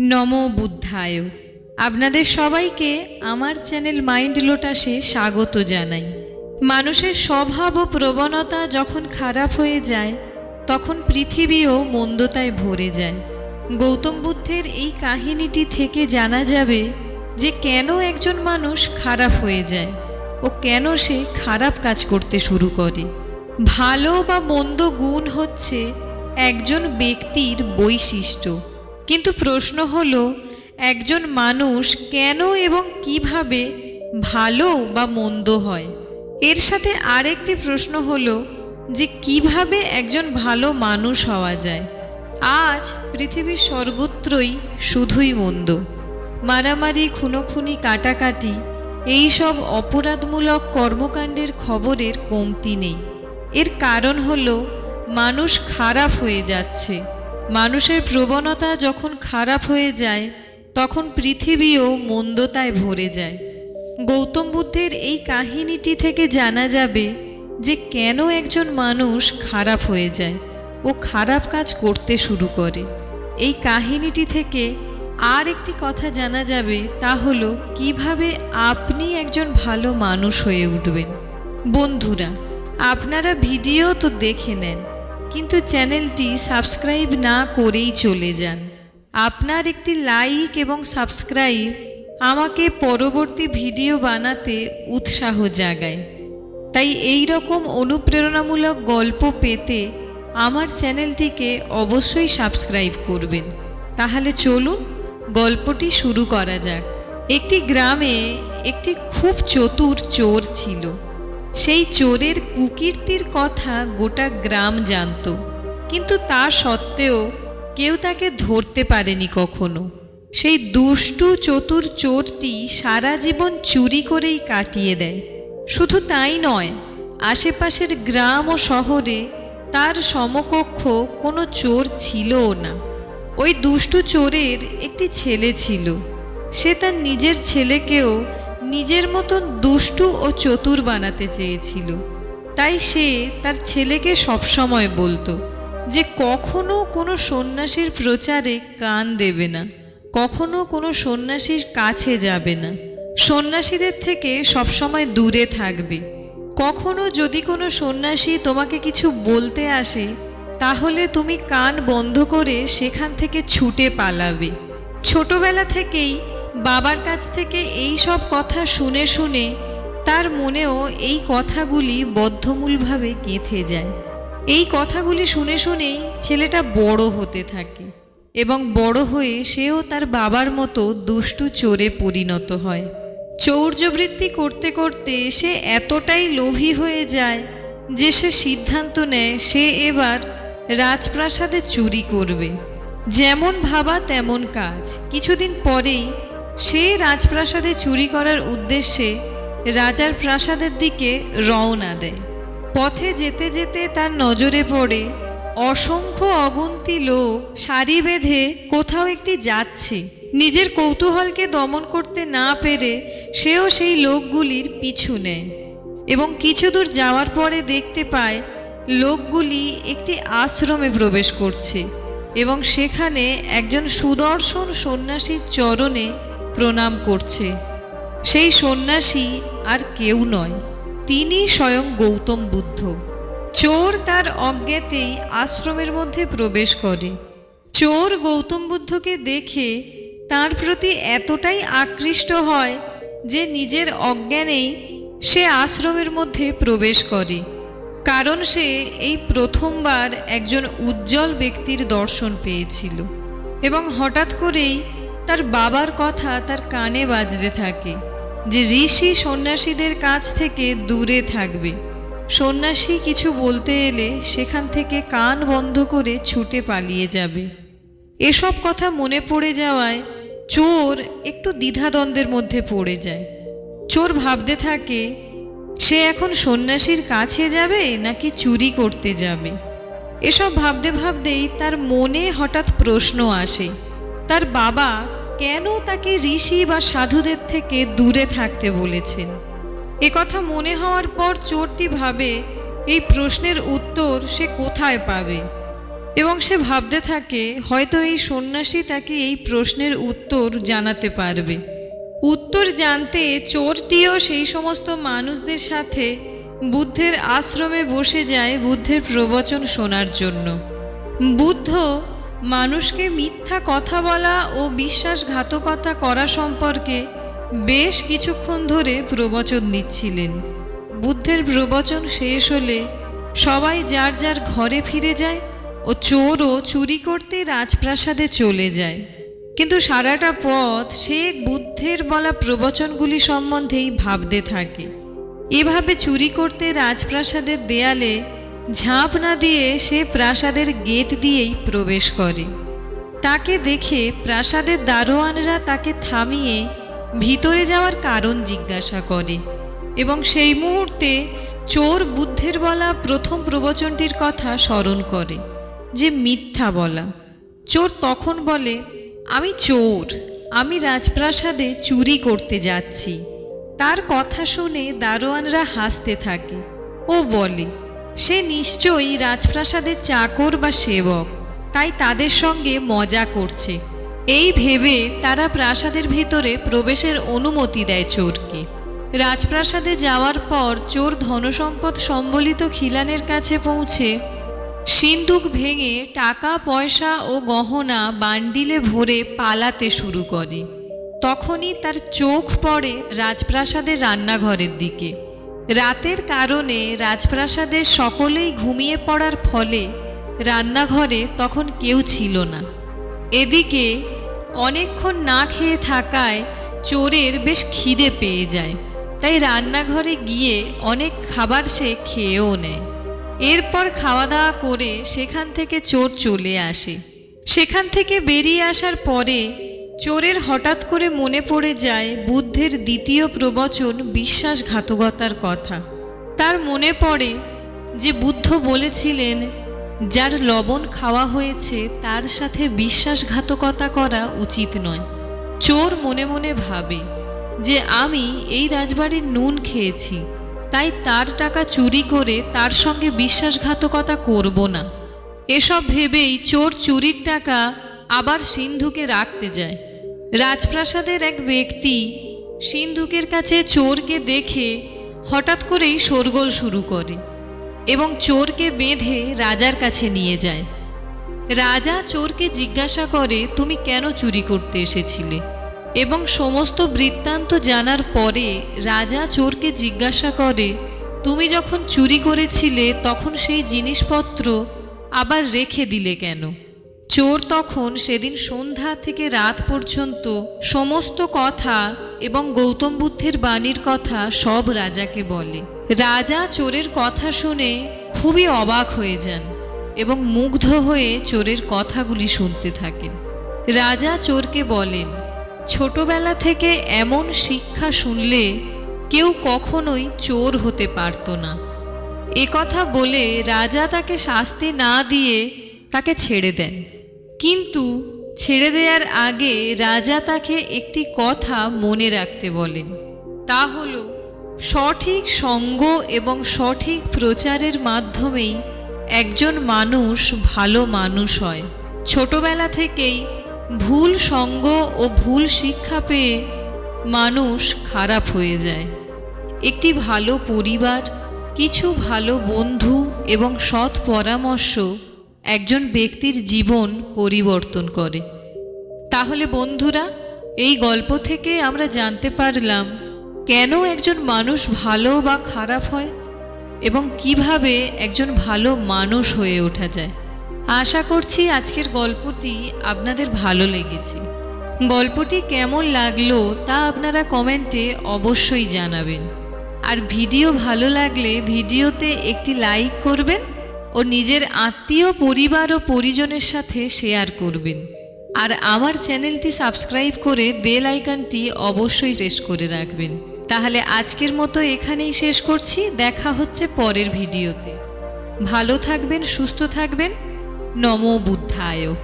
নম বুদ্ধায়। আপনাদের সবাইকে আমার চ্যানেল মাইন্ড লোটাসে স্বাগত জানাই। মানুষের স্বভাব ও প্রবণতা যখন খারাপ হয়ে যায়, তখন পৃথিবীও মন্দতায় ভরে যায়। গৌতম বুদ্ধের এই কাহিনীটি থেকে জানা যাবে যে কেন একজন মানুষ খারাপ হয়ে যায় ও কেন সে খারাপ কাজ করতে শুরু করে। ভালো বা মন্দ গুণ হচ্ছে একজন ব্যক্তির বৈশিষ্ট্য। কিন্তু প্রশ্ন হলো, একজন মানুষ কেন এবং কীভাবে ভালো বা মন্দ হয়? এর সাথে আরেকটি প্রশ্ন হলো যে কীভাবে একজন ভালো মানুষ হওয়া যায়? আজ পৃথিবীর সর্বত্রই শুধুই মন্দ। মারামারি, খুনোখুনি, কাটাকাটি, এই সব অপরাধমূলক কর্মকাণ্ডের খবরের কমতি নেই। এর কারণ হলো, মানুষ খারাপ হয়ে যাচ্ছে। মানুষের প্রবণতা যখন খারাপ হয়ে যায়, তখন পৃথিবীও মন্দতায় ভরে যায়। গৌতম বুদ্ধের এই কাহিনীটি থেকে জানা যাবে যে কেন একজন মানুষ খারাপ হয়ে যায় ও খারাপ কাজ করতে শুরু করে। এই কাহিনীটি থেকে আর একটি কথা জানা যাবে, তা হলো কীভাবে আপনি একজন ভালো মানুষ হয়ে উঠবেন। বন্ধুরা, আপনারা ভিডিও তো দেখে নেন। কিন্তু চ্যানেলটি সাবস্ক্রাইব না করেই চলে যান। আপনার একটি লাইক এবং সাবস্ক্রাইব আমাকে পরবর্তী ভিডিও বানাতে উৎসাহ জাগায়। তাই এই রকম অনুপ্রেরণামূলক গল্প পেতে আমার চ্যানেলটিকে অবশ্যই সাবস্ক্রাইব করবেন। তাহলে চলুন গল্পটি শুরু করা যাক। একটি গ্রামে একটি খুব চতুর চোর ছিল। সেই চোরের কুকীর্তির কথা গোটা গ্রাম জানত। কিন্তু তা সত্ত্বেও কেউ তাকে ধরতে পারেনি কখনো। সেই দুষ্টু চতুর চোরটি সারা জীবন চুরি করেই কাটিয়ে দেয়। শুধু তাই নয়, আশেপাশের গ্রাম ও শহরে তার সমকক্ষ কোনো চোর ছিলও না। ওই দুষ্টু চোরের একটি ছেলে ছিল। সে তার নিজের ছেলেকেও নিজের মতন দুষ্টু ও চতুর বানাতে চেয়েছিল। তাই সে তার ছেলেকে সবসময় বলতো যে, কখনো কোনো সন্ন্যাসীর প্রচারে কান দেবে না। কখনো কোনো সন্ন্যাসীর কাছে যাবে না। সন্ন্যাসীদের থেকে সবসময় দূরে থাকবে। কখনো যদি কোনো সন্ন্যাসী তোমাকে কিছু বলতে আসে, তাহলে তুমি কান বন্ধ করে সেখান থেকে ছুটে পালাবে। ছোটবেলা থেকেই বাবার কাছ থেকে এই সব কথা শুনে শুনে তার মনেও এই কথাগুলি বদ্ধমূলভাবে গেঁথে যায়। এই কথাগুলি শুনে শুনেই ছেলেটা বড় হতে থাকে এবং বড় হয়ে সেও তার বাবার মতো দুষ্টু চোরে পরিণত হয়। চৌর্যবৃত্তি করতে করতে সে এতটাই লোভী হয়ে যায় যে সে সিদ্ধান্ত নেয় সে এবার রাজপ্রাসাদে চুরি করবে। যেমন ভাবা তেমন কাজ। কিছুদিন পরেই সে রাজপ্রাসাদে চুরি করার উদ্দেশ্যে রাজার প্রাসাদের দিকে রওনা দেয়। পথে যেতে যেতে তার নজরে পড়ে অসংখ্য অগুন্তি লোক, সারি বেঁধে কোথাও একটি যাচ্ছে। নিজের কৌতূহলকে দমন করতে না পেরে সেও সেই লোকগুলির পিছু নেয় এবং কিছু দূর যাওয়ার পরে দেখতে পায় লোকগুলি একটি আশ্রমে প্রবেশ করছে এবং সেখানে একজন সুদর্শন সন্ন্যাসীর চরণে প্রণাম করছে। সেই সন্ন্যাসী আর কেউ নয়, তিনি স্বয়ং গৌতম বুদ্ধ। চোর তার অজ্ঞাতেই আশ্রমের মধ্যে প্রবেশ করে। চোর গৌতম বুদ্ধকে দেখে তার প্রতি এতটাই আকৃষ্ট হয় যে নিজের অজ্ঞানেই সে আশ্রমের মধ্যে প্রবেশ করে, কারণ সে এই প্রথমবার একজন উজ্জ্বল ব্যক্তির দর্শন পেয়েছিল। এবং হঠাৎ করেই তার বাবার কথা তার কানে বাজতে থাকে যে ঋষি সন্ন্যাসীদের কাছ থেকে দূরে থাকবে। সন্ন্যাসী কিছু বলতে এলে সেখান থেকে কান বন্ধ করে ছুটে পালিয়ে যাবে। এসব কথা মনে পড়ে যাওয়ায় চোর একটু দ্বিধাদ্বন্দ্বের মধ্যে পড়ে যায়। চোর ভাবতে থাকে, সে এখন সন্ন্যাসীর কাছে যাবে নাকি চুরি করতে যাবে? এসব ভাবতে ভাবতেই তার মনে হঠাৎ প্রশ্ন আসে তার বাবা কেন তাকে ঋষি বা সাধুদের থেকে দূরে থাকতে বলেছেন? কথা মনে হওয়ার পর চোরটি ভাবে, এই প্রশ্নের উত্তর সে কোথায় পাবে? এবং সে ভাবতে থাকে, হয়তো এই সন্ন্যাসী তাকে এই প্রশ্নের উত্তর জানাতে পারবে। উত্তর জানতে চোরটিও সেই সমস্ত মানুষদের সাথে বুদ্ধের আশ্রমে বসে যায় বুদ্ধের প্রবচন শোনার জন্য। বুদ্ধ মানুষকে মিথ্যা কথা বলা ও বিশ্বাসঘাতকতা করা সম্পর্কে বেশ কিছুক্ষণ ধরে প্রবচন দিচ্ছিলেন। বুদ্ধের প্রবচন শেষ হলে সবাই যার যার ঘরে ফিরে যায় ও চোরও চুরি করতে রাজপ্রাসাদে চলে যায়। কিন্তু সারাটা পথ সে বুদ্ধের বলা প্রবচনগুলি সম্বন্ধেই ভাবতে থাকে। এভাবে চুরি করতে রাজপ্রাসাদের দেয়ালে ঝাঁপ না দিয়ে সে প্রাসাদের গেট দিয়েই প্রবেশ করে। তাকে দেখে প্রাসাদের দারোয়ানরা তাকে থামিয়ে ভিতরে যাওয়ার কারণ জিজ্ঞাসা করে এবং সেই মুহূর্তে চোর বুদ্ধের বলা প্রথম প্রবচনটির কথা স্মরণ করে, যে মিথ্যা বলা। চোর তখন বলে, আমি চোর, আমি রাজপ্রাসাদে চুরি করতে যাচ্ছি। তার কথা শুনে দারোয়ানরা হাসতে থাকে। ও বলে সে নিশ্চয়ই রাজপ্রাসাদের চাকর বা সেবক, তাই তাদের সঙ্গে মজা করছে। এই ভেবে তারা প্রাসাদের ভিতরে প্রবেশের অনুমতি দেয় চোরকে। রাজপ্রাসাদে যাওয়ার পর চোর ধনসম্পদ সম্বলিত খিলানের কাছে পৌঁছে সিন্দুক ভেঙে টাকা, পয়সা ও গহনা বান্ডিলে ভরে পালাতে শুরু করে। তখনই তার চোখ পড়ে রাজপ্রাসাদের রান্নাঘরের দিকে। রাতের কারণে রাজপ্রাসাদের সকলেই ঘুমিয়ে পড়ার ফলে রান্নাঘরে তখন কেউ ছিল না। এদিকে অনেকক্ষণ না খেয়ে থাকায় চোরের বেশ খিদে পেয়ে যায়, তাই রান্নাঘরে গিয়ে অনেক খাবার সে খেয়েও নেয়। এরপর খাওয়া দাওয়া করে সেখান থেকে চোর চলে আসে। সেখান থেকে বেরিয়ে আসার পরে চোরের হঠাৎ করে মনে পড়ে যায় বুদ্ধের দ্বিতীয় প্রবচন বিশ্বাসঘাতকতার কথা। তার মনে পড়ে যে বুদ্ধ বলেছিলেন, যার লবণ খাওয়া হয়েছে, তার সাথে বিশ্বাসঘাতকতা করা উচিত নয়। চোর মনে মনে ভাবে যে, আমি এই রাজবাড়ির নুন খেয়েছি, তাই তার টাকা চুরি করে তার সঙ্গে বিশ্বাসঘাতকতা করব না। এসব ভেবেই চোর চুরির টাকা আবার সিন্ধুকে রাখতে যায়। রাজপ্রাসাদের এক ব্যক্তি সিন্ধুকের কাছে চোরকে দেখে হঠাৎ করেই শোরগোল শুরু করে এবং চোরকে বেঁধে রাজার কাছে নিয়ে যায়। রাজা চোরকে জিজ্ঞাসা করে, তুমি কেন চুরি করতে এসেছিলে? এবং সমস্ত বৃত্তান্ত জানার পরে রাজা চোরকে জিজ্ঞাসা করে, তুমি যখন চুরি করেছিলে, তখন সেই জিনিসপত্র আবার রেখে দিলে কেন? চোর তখন সেদিন সন্ধ্যা থেকে রাত পর্যন্ত সমস্ত কথা এবং গৌতম বুদ্ধের বাণীর কথা সব রাজাকে বলে। রাজা চোরের কথা শুনে খুবই অবাক হয়ে যান এবং মুগ্ধ হয়ে চোরের কথাগুলি শুনতে থাকেন। রাজা চোরকে বলেন, ছোটবেলা থেকে এমন শিক্ষা শুনলে কেউ কখনোই চোর হতে পারত না। কথা বলে রাজা তাকে শাস্তি না দিয়ে তাকে ছেড়ে দেন। কিন্তু ছেড়ে দেওয়ার আগে রাজা তাকে একটি কথা মনে রাখতে বলেন। তা হল, সঠিক সঙ্গ এবং সঠিক প্রচারের মাধ্যমেই একজন মানুষ ভালো মানুষ হয়। ছোটবেলা থেকেই ভুল সঙ্গ ও ভুল শিক্ষা পেয়ে মানুষ খারাপ হয়ে যায়। একটি ভালো পরিবার, কিছু ভালো বন্ধু এবং সৎ পরামর্শ একজন ব্যক্তির জীবন পরিবর্তন করে। তাহলে বন্ধুরা, এই গল্প থেকে আমরা জানতে পারলাম কেন একজন মানুষ ভালো বা খারাপ হয় এবং কীভাবে একজন ভালো মানুষ হয়ে ওঠা যায়। আশা করছি আজকের গল্পটি আপনাদের ভালো লেগেছে। গল্পটি কেমন লাগল তা আপনারা কমেন্টে অবশ্যই জানাবেন। আর ভিডিও ভালো লাগলে ভিডিওতে একটি লাইক করবেন ও নিজের আত্মীয়, পরিবার ও পরিজনের সাথে শেয়ার করবেন। আর আমার চ্যানেলটি সাবস্ক্রাইব করে বেল আইকনটি অবশ্যই প্রেস করে রাখবেন। তাহলে আজকের মতো এখানেই শেষ করছি। দেখা হচ্ছে পরের ভিডিওতে। ভালো থাকবেন, সুস্থ থাকবেন। নমো বুদ্ধায়।